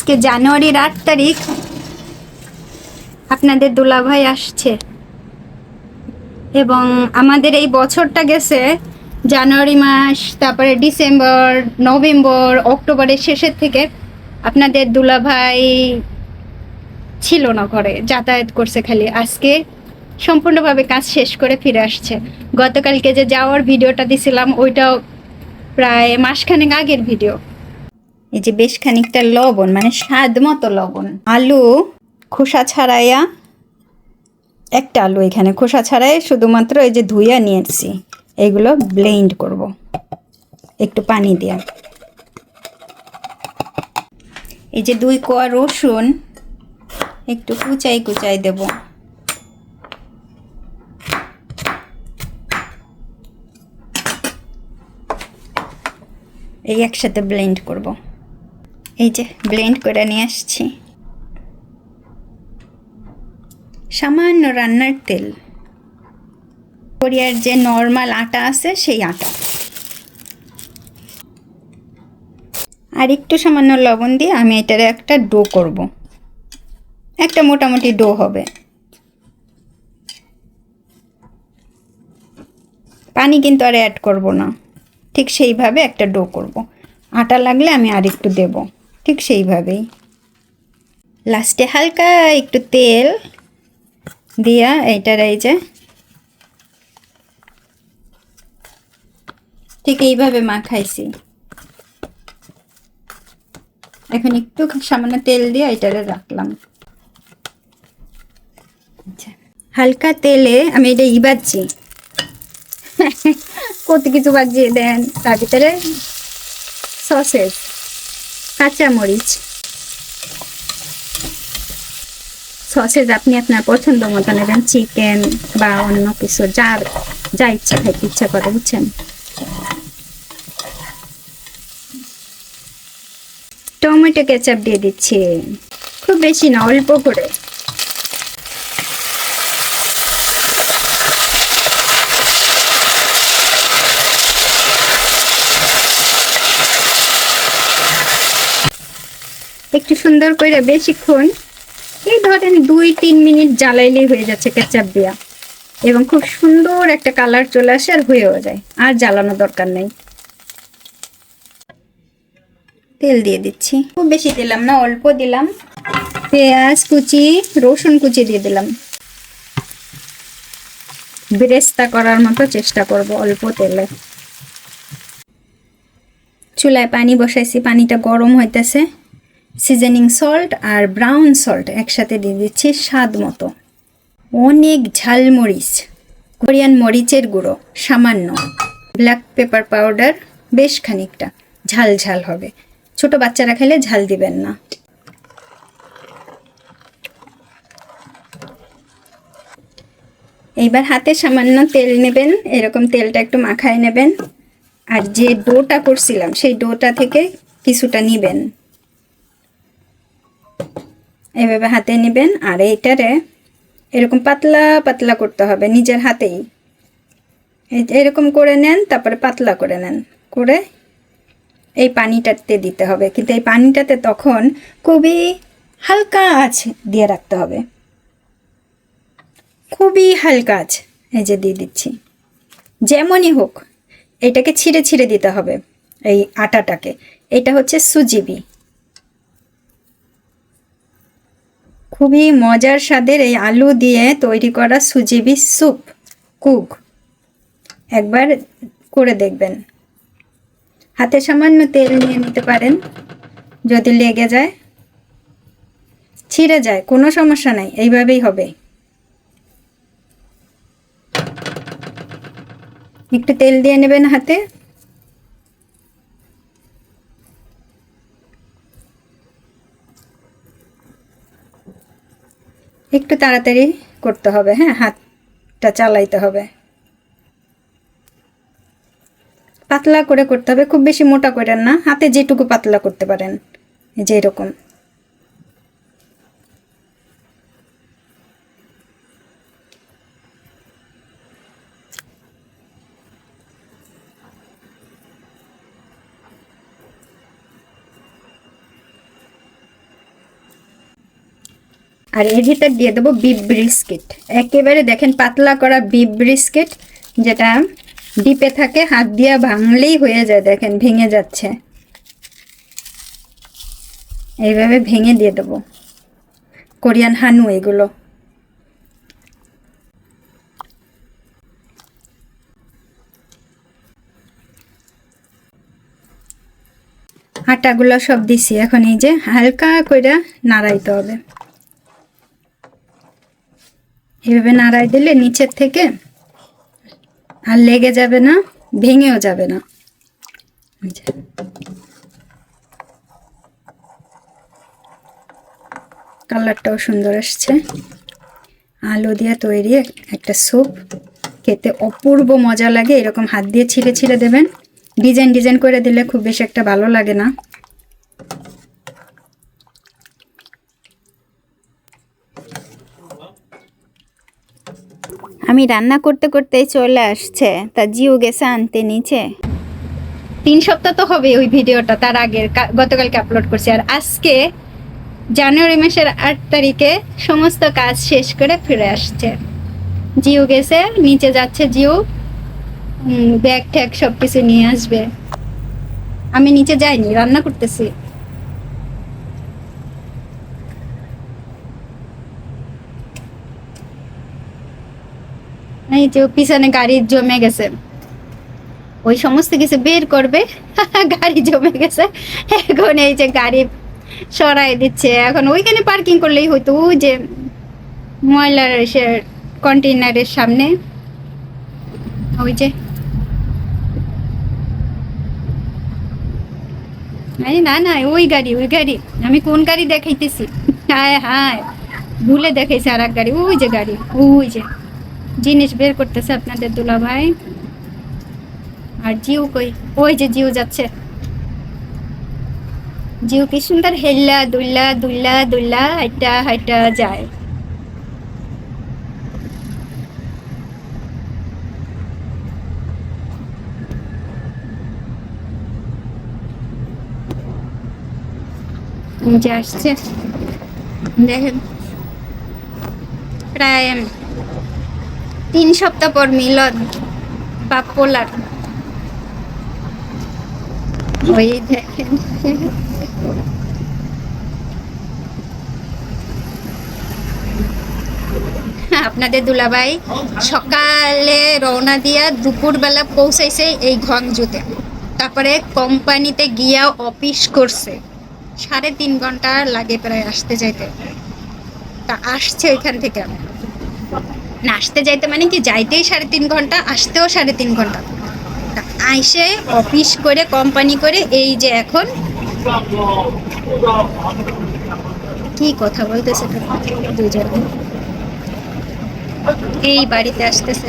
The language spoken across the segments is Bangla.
আজকে জানুয়ারির আট তারিখ। আপনাদের দুলাভাই আসছে। এবং আমাদের এই বছরটা গেছে জানুয়ারি মাস, তারপরে ডিসেম্বর, নভেম্বর, অক্টোবরের শেষের থেকে আপনাদের দুলাভাই ছিল না ঘরে, যাতায়াত করছে খালি। আজকে সম্পূর্ণভাবে কাজ শেষ করে ফিরে আসছে। গতকালকে যে যাওয়ার ভিডিওটা দিছিলাম, ওইটাও প্রায় মাসখানেক আগের ভিডিও। এই যে বেশ খানিকটা লবণ মানে স্বাদ মতো লবণ। আলু, খোসা ছাড়াইয়া একটা আলু এখানে। খোসা ছাড়াই শুধুমাত্র এই যে ধুইয়া নিয়েছি। এগুলো ব্লেন্ড করব। একটু পানি দিয়া। এই যে দুই কোয়া রসুন, একটু কুচাই কুচাই দেব। এই একসাথে ব্লেন্ড করব। এই যে ব্লেন্ড করে নিয়ে আসছি। সামান্য রান্নার তেল। কোরিয়ার যে নর্মাল আটা আছে, সেই আটা। আর একটু সামান্য লবণ দিয়ে আমি এটার একটা ডো করব। একটা মোটামুটি ডো হবে। পানি কিন্তু আর অ্যাড করব না। ঠিক সেইভাবে একটা ডো করব। আটা লাগলে আমি আর একটু দেব। ঠিক সেইভাবেই। লাস্টে হালকা একটু তেল দিয়া এইটার এই যে ঠিক এইভাবে মাখাইছি। এখন একটু সামান্য তেল দিয়ে এটারে রাখলাম। আচ্ছা হালকা তেলে আমি এটা ই বাজছি। কত কিছু বাজিয়ে দেন, তার ভিতরে সসেস। কাঁচামরিচ। সসেজ আপনি আপনার পছন্দ মতো নেবেন, চিকেন বা অন্য কিছু, যার যা ইচ্ছা খাইতে ইচ্ছা করে, বুঝছেন? টমেটো কেচাপ দিয়ে দিচ্ছি। খুব বেশি না, অল্প করে। একটু সুন্দর করে বেশিক্ষণ এই ধরেন দুই, তিন মিনিট জ্বালাইলেই হয়ে যাচ্ছে কেচাপ দিয়া। এবং খুব সুন্দর একটা কালার চলে আসে আর হয়েও যায়, আর জ্বালানো দরকার নেই। তেল দিয়ে দিচ্ছি। খুব বেশি দিলাম না, অল্প দিলাম। পেঁয়াজ কুচি, রসুন কুচি দিয়ে দিলাম। বেরেস্তা করার মতো চেষ্টা করব অল্প তেলে। চুলায় পানি বসাইছি, পানিটা গরম হইতেছে। সিজনিং সল্ট আর ব্রাউন সল্ট একসাথে দিয়ে দিচ্ছি স্বাদ মতো। অনেক ঝাল মরিচ, কোরিয়ান মরিচের গুঁড়ো, সামান্য। ব্ল্যাক পেপার পাউডার, বেশ খানিকটা। ঝাল ঝাল হবে। ছোট বাচ্চারা খেলে ঝাল দিবেন না। এইবার হাতে সামান্য তেল নেবেন। এরকম তেলটা একটু মাখায় নেবেন। আর যে ডোটা করছিলাম, সেই ডোটা থেকে কিছুটা নিবেন। এভাবে হাতে নেবেন আর এইটারে এরকম পাতলা পাতলা করতে হবে নিজের হাতেই। এরকম করে নেন, তারপরে পাতলা করে নেন। করে এই পানিটাতে দিতে হবে। কিন্তু এই পানিটাতে তখন খুবই হালকা আঁচ দিয়ে রাখতে হবে। খুবই হালকা আঁচ এই যে দিয়ে দিচ্ছি। যেমনই হোক, এটাকে ছিঁড়ে ছিঁড়ে দিতে হবে এই আটাটাকে। এটা হচ্ছে সুজিবি। খুবই মজার স্বাদের এই আলু দিয়ে তৈরি করা সুজিবি স্যুপ, কুক। একবার করে দেখবেন। হাতে সামান্য তেল নিয়ে নিতে পারেন, যদি লেগে যায়। ছিঁড়ে যায়, কোনো সমস্যা নাই, এইভাবেই হবে। একটু তেল দিয়ে নেবেন হাতে। একটু তাড়াতাড়ি করতে হবে হ্যাঁ? হাতটা চালাইতে হবে। পাতলা করে করতে হবে, খুব বেশি মোটা করেন না। হাতে যেটুকু পাতলা করতে পারেন যেরকম আর এর ভিতর দিয়ে দেবো বিফ ব্রিস্কিট একেবারে দেখেন পাতলা করা বিফ ব্রিস্কিট যেটা ডিপে থাকে, হাত দিয়ে ভাঙলেই হয়ে যায়, দেখেন, ভেঙে যাচ্ছে। এইভাবে ভেঙে দিয়ে দেবো। কোরিয়ান হানু এগুলো। আটাগুলো সব দিছি, এখন এই যে হালকা করে নাড়াইতে হবে। এভাবে নাড়াই দিলে নিচের থেকে আর লেগে যাবে না, ভেঙেও যাবে না। কালারটাও সুন্দর আসছে। আলু দিয়ে তৈরি একটা স্যুপ। খেতে অপূর্ব মজা লাগে, এরকম হাত দিয়ে ছিঁড়ে ছিঁড়ে দেবেন। ডিজাইন ডিজাইন করে দিলে খুব বেশি একটা ভালো লাগে না। আমি রান্না করতে করতেই চলে আসছে। তা জিও গেছে আনতে নিচে। তিন সপ্তাহ তো হবে ওই ভিডিওটা, তার আগের গতকালকে আপলোড করছি। আর আজকে জানুয়ারি মাসের আট তারিখে সমস্ত কাজ শেষ করে ফিরে আসছে। জিও গেছে, নিচে যাচ্ছে জিও। ব্যাগ ট্যাগ সব কিছু নিয়ে আসবে। আমি নিচে যাইনি, রান্না করতেছি। এই যে পিছনে গাড়ি জমে গেছে। ওই সমস্ত কিছু বের করবে, গাড়ি জমে গেছে। এখন এই যে গাড়ি সরাই দিচ্ছে। এখন ওইখানে পার্কিং করলেই হয়তো ওই যে ময়লার সে কন্টেনারের সামনে। ওই যে। না না, ওই গাড়ি ওই গাড়ি। আমি কোন গাড়ি দেখাইতেছি? হায় হায়। ভুলে দেখাইছে আর এক গাড়ি। ওই যে গাড়ি, ওই যে। জিনিস বের করতেছে আপনাদের দুলা ভাই আর জিউ কই? ওই যে জিউ যাচ্ছে। জিউ কি সুন্দর হেল্লা, দুল্লা দুল্লা দুল্লা, হাইটা হাইটা যায়। যে আসছে। দেখেন। প্রায় তিন সপ্তাহ পর মিলন বা পোলার। ওই দেখেন। আপনাদের দুলাভাই সকালে রওনা দিয়া দুপুরবেলা পৌঁছাইছে এই ঘংজুতে তারপরে কোম্পানিতে গিয়া অফিস করছে। সাড়ে তিন ঘণ্টা লাগে প্রায় আসতে যাইতে। তা আসছে ওইখান থেকে। না আসতে যাইতে মানে কি যাইতেই সাড়ে তিন ঘণ্টা, আসতেও সাড়ে তিন ঘণ্টা। আইসে অফিস করে কোম্পানি করে, এই যে এখন। কি কথা বলতেছে এই বাড়িতে আসতেছে।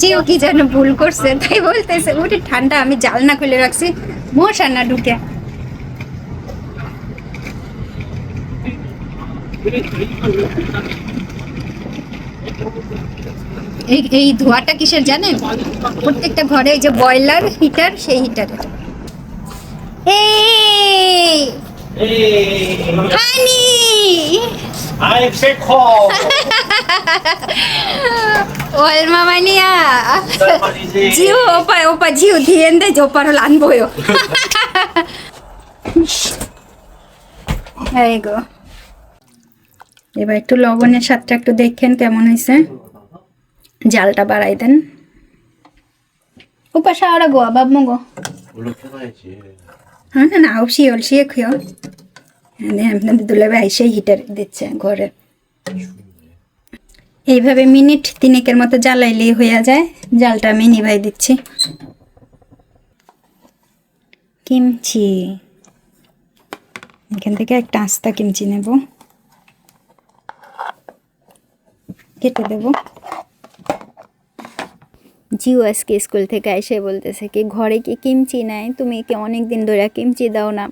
জিও কি যেন ভুল করছে, তাই বলতেছে ওটা ঠান্ডা, আমি জালনা খুলে রাখছি, মশা না ঢুকে। এই এই ধোঁয়াটা কিসের জানেন? প্রত্যেকটা ঘরে যে বয়লার হিটার সেই হিটারের এই! হানি! এবার একটু লবণের স্বাদটা একটু দেখেন কেমন হয়েছে। জালটা বাড়াই দেন। উপাস আওরা গো বাপ মগো হ্যাঁ না না অবশ্যই অলসিয়ে খেয়ে আপনাদের দুলাবে আইসেই হিটার দিচ্ছে ঘরে। এইভাবে মিনিট তিনেকের মতো জ্বালাইলেই হয়ে যায়। জালটা আমি নিভাই দিচ্ছি। কিমচি। এখান থেকে একটা আস্তা কিমচি নেব। কেটে দেব। জিও আজকে স্কুল থেকে এসে বলতেছে কি ঘরে কি কিমচি নাই? তুমি কি অনেক দিন ধরে কিমচি দাও না?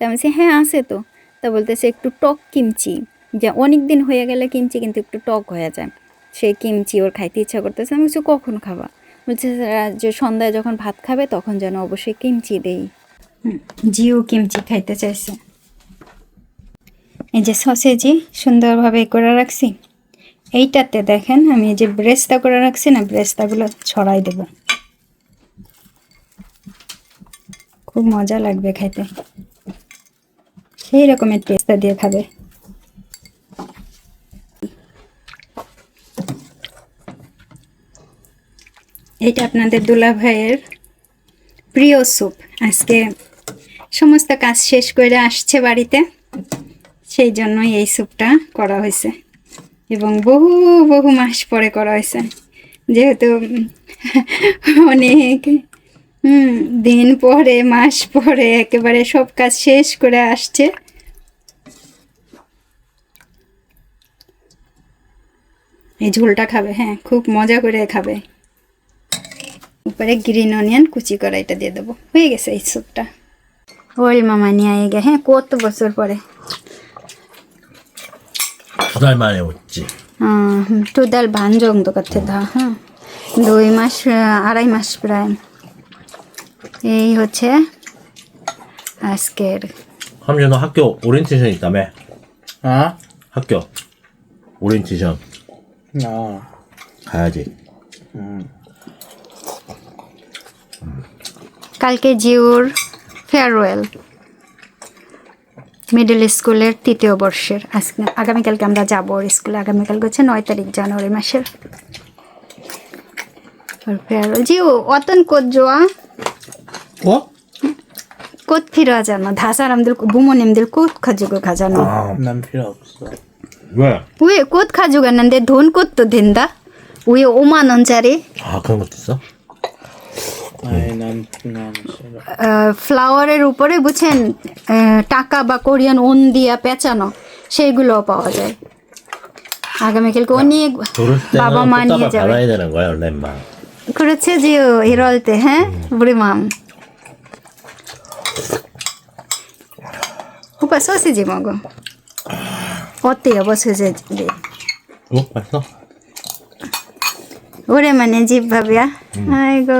তা বলছি, হ্যাঁ আছে তো। তা বলতেছে একটু টক কিমচি। যা অনেক দিন হয়ে গেলে কিমচি কিন্তু একটু টক হয়ে যায়। সেই কিমচি ওর খাইতে ইচ্ছা করতেছে আমি কিছু কখন খাবা? বলছে "স্যার, যে সন্ধ্যায় যখন ভাত খাবে তখন যেন অবশ্যই কিমচি দেই। জিও কিমচি খাইতে চাইছে। এই যে সসেজি সুন্দরভাবে করে রাখছি। এইটাতে দেখেন, আমি যে ব্রেস্তা করে রাখছি না, ব্রেস্তাগুলো ছড়াই দেব। খুব মজা লাগবে খাইতে সেই রকমের টেস্টটা দিয়ে খাবে। এটা আপনাদের দুলা ভাইয়ের প্রিয় স্যুপ। আজকে সমস্ত কাজ শেষ করে আসছে বাড়িতে। সেই জন্যই এই স্যুপটা করা হয়েছে। এবং বহু বহু মাস পরে করা হয়েছে। যেহেতু অনেক দিন পরে, মাস পরে একেবারে সব কাজ শেষ করে আসছে। এই ঝোলটা খাবে হ্যাঁ খুব মজা করে খাবে। উপরে গ্রিন অনিয়ন, কুচি করা এটা দিয়ে দেবো। হয়ে গেছে এই স্যুপটা। ওই মামা নিয়ে আয়ে গে হ্যাঁ কত বছর পরে? 두 달 만에 왔지. দুদাল 반 정도 같아 다 হ্যাঁ দুই মাস আহ, আড়াই মাস প্রায় এই হচ্ছে আজকের 함준 너 학교 오리엔테이션 있다며? 아? 학교 오리엔테이션 아, 가야지. 음. কালকে জিওর ফেয়ারওয়েল মিডল স্কুলের তৃতীয় বর্ষের আজকে আগামীকালকে আমরা যাবো ওর স্কুলে আগামীকাল হচ্ছে নয় তারিখ জানুয়ারি মাসের ওর ফেয়ারওয়েল জিও অতন কোত জোয়া 어? 꽃 필요하잖아. 다 사람들 부모님들 꽃 가지고 가잖아. 난 필요 없어. 왜? 왜 꽃 가져갔는데 돈 꽃도 된다? 왜 5만 원짜리 아 그런 것도 있어? 아니, 난, 난 싫어. 어, ফ্লাওয়ারের উপরে বুঝছেন আহ, টাকা বা কোরিয়ান ওন দিয়া পেঁচানো সেইগুলো পাওয়া যায় আগামীকালকে অনেক 결혼 때는 বাবা মা নিয়ে 꽃다발 যাবে 받아야 되는 거야 원래만. 그렇지 지요 이럴 때 해? 우리 맘 오빠 소시지 먹어 어때요 뭐 소시지 어? 맛있어? 오랜만에 집 밥이야? 아이고